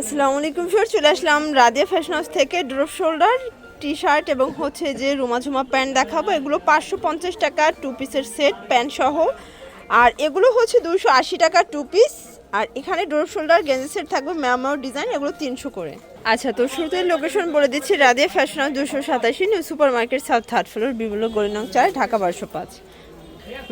আসসালামু আলাইকুম ফির চলে আসলাম রাদিয়া ফ্যাশন হাউস থেকে ড্রপ শোল্ডার টি শার্ট এবং হচ্ছে যে রুমা ঝুমা প্যান্ট দেখাবো। এগুলো পাঁচশো পঞ্চাশ টাকা টু পিসের সেট প্যান্ট সহ। আর এগুলো হচ্ছে দুশো আশি টাকা টু পিস আর এখানে ড্রপ শোল্ডার গেঞ্জি সেট থাকবে ম্যামার ডিজাইন এগুলো তিনশো করে। আচ্ছা তো শুরুতে লোকেশন বলে দিচ্ছি, রাদিয়া ফ্যাশন হাউস দুশো সাতাশি new super market south third floor বিভিন্ন গলিনং চার ঢাকা বারোশো পাঁচ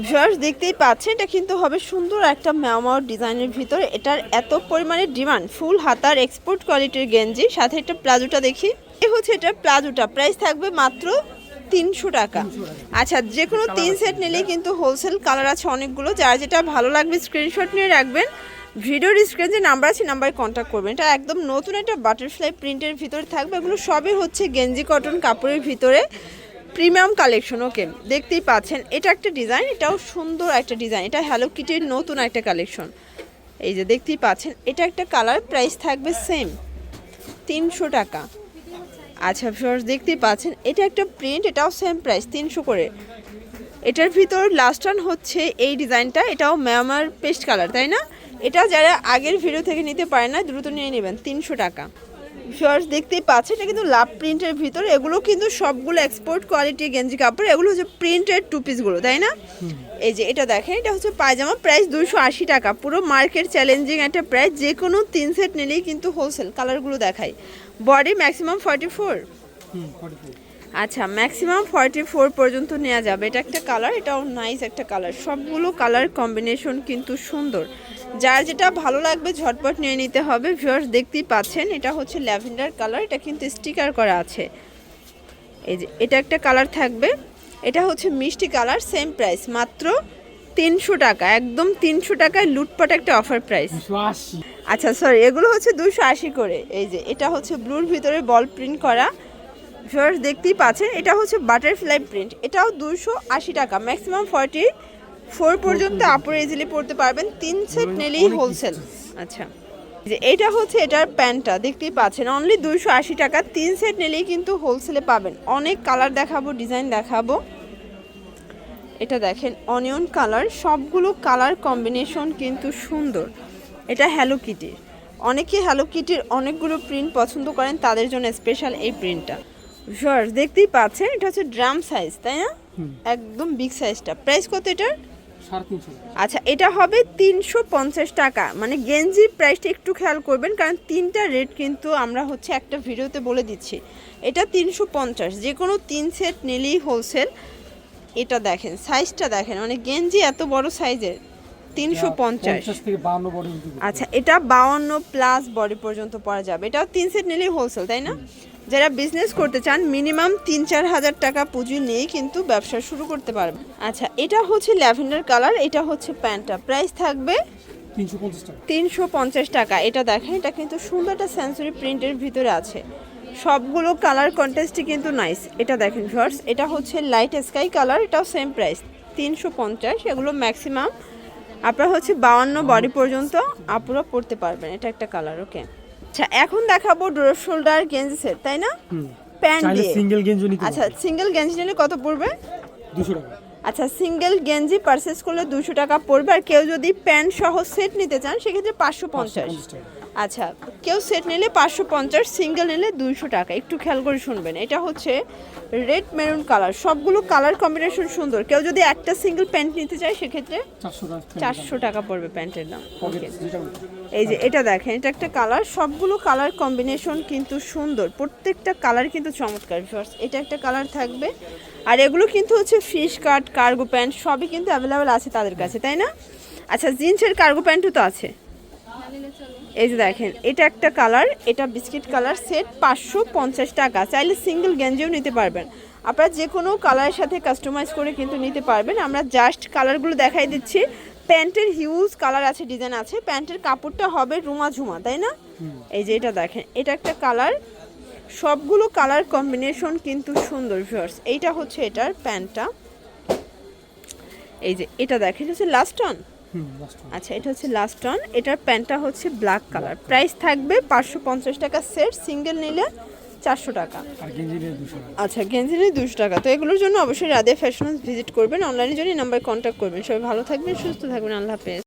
ভিউয়ার্স, দেখতেই পাচ্ছেন, এটা কিন্তু হবে সুন্দর একটা ম্যামার ডিজাইনের ভিতরে। এটার এত পরিমাণে ডিমান্ড, ফুল হাতার এক্সপোর্ট কোয়ালিটির গেঞ্জি, সাথে একটা প্লাজোটা দেখি। এ হচ্ছে এটা প্লাজোটা প্রাইস থাকবে মাত্র তিনশো টাকা। আচ্ছা যে কোনো তিন সেট নিলেই কিন্তু হোলসেল কালার আছে অনেকগুলো। যার যেটা ভালো লাগবে স্ক্রিনশট নিয়ে রাখবেন। ভিডিওর স্ক্রিন যে নাম্বার আছে নাম্বারে কন্ট্যাক্ট করবেন। এটা একদম নতুন একটা বাটারফ্লাই প্রিন্টের ভিতরে থাকবে। এগুলো সবই হচ্ছে গেঞ্জি কটন কাপড়ের ভিতরে। Premium collection, okay. দেখতেই পাচ্ছেন, এটা একটা ডিজাইন, এটাও সুন্দর একটা ডিজাইন। এটা হ্যালো কিটের নতুন একটা কালেকশন। এই যে দেখতেই পাচ্ছেন, এটা একটা কালার, প্রাইস থাকবে সেম তিনশো টাকা। আচ্ছা ভিউয়ার্স দেখতেই পাচ্ছেন, এটা একটা প্রিন্ট এটাও সেম প্রাইস তিনশো করে। এটার ভিতর লাস্ট ওয়ান হচ্ছে এই ডিজাইনটা, এটাও ম্যামার পেস্ট কালার তাই না? এটা যারা আগের ভিডিও থেকে নিতে পারে না, দ্রুত নিয়ে নেবেন, তিনশো টাকা। ভিউয়ার্স দেখতেই পাচ্ছেন এটা কিন্তু লাভ প্রিন্টের ভিতরে। এগুলো কিন্তু সবগুলো এক্সপোর্ট কোয়ালিটির গেঞ্জি কাপড় এগুলো হচ্ছে প্রিন্টেড টু পিসগুলো তাই না? এই যে এটা দেখেন এটা হচ্ছে পায়জামা প্রাইস দুশো আশি টাকা। পুরো মার্কেট চ্যালেঞ্জিং একটা প্রাইস যে কোনো তিন সেট নিলেই কিন্তু হোলসেল কালারগুলো দেখায়। বডি ম্যাক্সিমাম ফর্টি ফোর আচ্ছা ম্যাক্সিমাম ফর্টি ফোর পর্যন্ত নেওয়া যাবে। এটা একটা কালার এটাও নাইস একটা কালার সবগুলো কালার কম্বিনেশন কিন্তু সুন্দর। যার যেটা ভালো লাগবে ঝটপট নিয়ে নিতে হবে। ভিউয়ার্স দেখতেই পাচ্ছেন এটা হচ্ছে ল্যাভেন্ডার কালার এটা কিন্তু স্টিকার করা আছে। এই যে এটা একটা কালার থাকবে। এটা হচ্ছে মিষ্টি কালার সেম প্রাইস মাত্র তিনশো টাকা একদম তিনশো টাকায় লুটপাট একটা অফার প্রাইস আচ্ছা সরি এগুলো হচ্ছে দুশো আশি করে। এই যে এটা হচ্ছে ব্লুর ভিতরে বল প্রিন্ট করা। ভিউয়ার্স দেখতেই পাচ্ছেন এটা হচ্ছে বাটারফ্লাই প্রিন্ট এটাও দুশো আশি টাকা ম্যাক্সিমাম ফর্টি ফোর পর্যন্ত আপুর ইজিলি পড়তে পারবেন তিন সেট নিলেই হোলসেল আচ্ছা। যে এটা হচ্ছে এটার প্যান্টটা দেখতেই পাচ্ছেন অনলি দুইশো আশি টাকা তিন সেট নিলেই কিন্তু হোলসেলে পাবেন। অনেক কালার দেখাবো ডিজাইন দেখাবো। এটা দেখেন অনিয়ন কালার সবগুলো কালার কম্বিনেশন কিন্তু সুন্দর। এটা হ্যালো কিটির অনেকে হ্যালো কিটির অনেকগুলো প্রিন্ট পছন্দ করেন তাদের জন্য স্পেশাল এই প্রিন্টটা ভিউয়ার্স দেখতেই পাচ্ছেন এটা হচ্ছে ড্রাম সাইজ তাই না? একদম বিগ সাইজটা প্রাইস কত এটার? আচ্ছা এটা হবে তিনশো পঞ্চাশ টাকা। মানে গেঞ্জির প্রাইসটা একটু খেয়াল করবেন কারণ তিনটা রেট কিন্তু আমরা হচ্ছে একটা ভিডিওতে বলে দিচ্ছি। এটা তিনশো পঞ্চাশ যে কোনো তিন সেট নিলেই হোলসেল এটা দেখেন সাইজটা দেখেন মানে গেঞ্জি এত বড় সাইজের তিনশো পঞ্চাশ। আচ্ছা এটা বাউন্ন প্লাস বডি পর্যন্ত পরা যাবে। এটাও তিন সেট নিলেই হোলসেল তাই না? যারা বিজনেস করতে চান মিনিমাম তিন চার হাজার টাকা পুঁজি নিয়ে কিন্তু ব্যবসা শুরু করতে পারবে আচ্ছা এটা হচ্ছে ল্যাভেন্ডার কালার এটা হচ্ছে প্যান্টটা। প্রাইস থাকবে তিনশো পঞ্চাশ টাকা। এটা দেখেন এটা কিন্তু সুন্দর একটা সেন্সরি প্রিন্টের ভিতরে আছে। সবগুলো কালার কন্টেস্টই কিন্তু নাইস এটা দেখেন ভিউয়ার্স এটা হচ্ছে লাইট স্কাই কালার এটাও সেম প্রাইস তিনশো পঞ্চাশ এগুলো ম্যাক্সিমাম আপনার হচ্ছে বাউান্ন বডি পর্যন্ত আপুরা পড়তে পারবেন। এটা একটা কালার ওকে আচ্ছা এখন দেখাবো ডোর শোল্ডার গেঞ্জি সেট তাই না? প্যান্ট দিয়ে। সিঙ্গেল গেঞ্জি নিতে আচ্ছা সিঙ্গেল গেঞ্জি নিলে কত পড়বে? 200 টাকা। আচ্ছা সিঙ্গেল গেঞ্জি পারচেস করলে দুশো টাকা পড়বে আর কেউ যদি প্যান্ট সহ সেট নিতে চান সেক্ষেত্রে পাঁচশো পঞ্চাশ। আচ্ছা কেউ সেট নিলে পাঁচশো পঞ্চাশ সিঙ্গেল নিলে দুইশো টাকা। একটু খেয়াল করে শুনবেন। এটা হচ্ছে রেড মেরুন কালার সবগুলো কালার কম্বিনেশন সুন্দর। কেউ যদি একটা সিঙ্গেল প্যান্ট নিতে চায় সেক্ষেত্রে চারশো টাকা পড়বে প্যান্টের দাম। এই যে এটা দেখেন এটা একটা কালার সবগুলো কালার কম্বিনেশন কিন্তু সুন্দর। প্রত্যেকটা কালার কিন্তু চমৎকার। ভিউয়ার্স এটা একটা কালার থাকবে। আর এগুলো কিন্তু হচ্ছে ফিশ কাট কার্গো প্যান্ট সবই কিন্তু অ্যাভেলেবেল আছে তাদের কাছে তাই না? আচ্ছা জিন্সের কার্গো প্যান্টও তো আছে। এই যে দেখেন, এটা একটা কালার, এটা বিস্কিট কালার সেট, পাঁচশো পঞ্চাশ টাকা। চাইলে সিঙ্গেল গেঞ্জিও নিতে পারবেন। আপনারা যে কোনো কালারের সাথে কাস্টমাইজ করে কিন্তু নিতে পারবেন। আমরা জাস্ট কালারগুলো দেখাই দিচ্ছি। প্যান্টের হিউজ কালার আছে ডিজাইন আছে। প্যান্টের কাপড়টা হবে রুমা ঝুমা, তাই না? এই যে এটা দেখেন, এটা একটা কালার সবগুলো কালার কম্বিনেশন কিন্তু সুন্দর ভিউয়ার্স এইটা হচ্ছে এটার প্যান্টটা। এই যে, এটা দেখেন হচ্ছে লাস্ট লাস্ট আচ্ছা এটা হচ্ছে লাস্ট অন এটার প্যান্টটা হচ্ছে ব্ল্যাক কালার প্রাইস থাকবে পাঁচশো পঞ্চাশ টাকা সেট সিঙ্গেল নিলে চারশো টাকা। আচ্ছা গেঞ্জি নিয়ে দুশো টাকা। তো এগুলোর জন্য অবশ্যই রাধে ফ্যাশন ভিজিট করবেন। অনলাইনে জন্য নাম্বার কন্ট্যাক্ট করবেন। সবাই ভালো থাকবেন সুস্থ থাকবেন। আল্লাহ হাফেজ।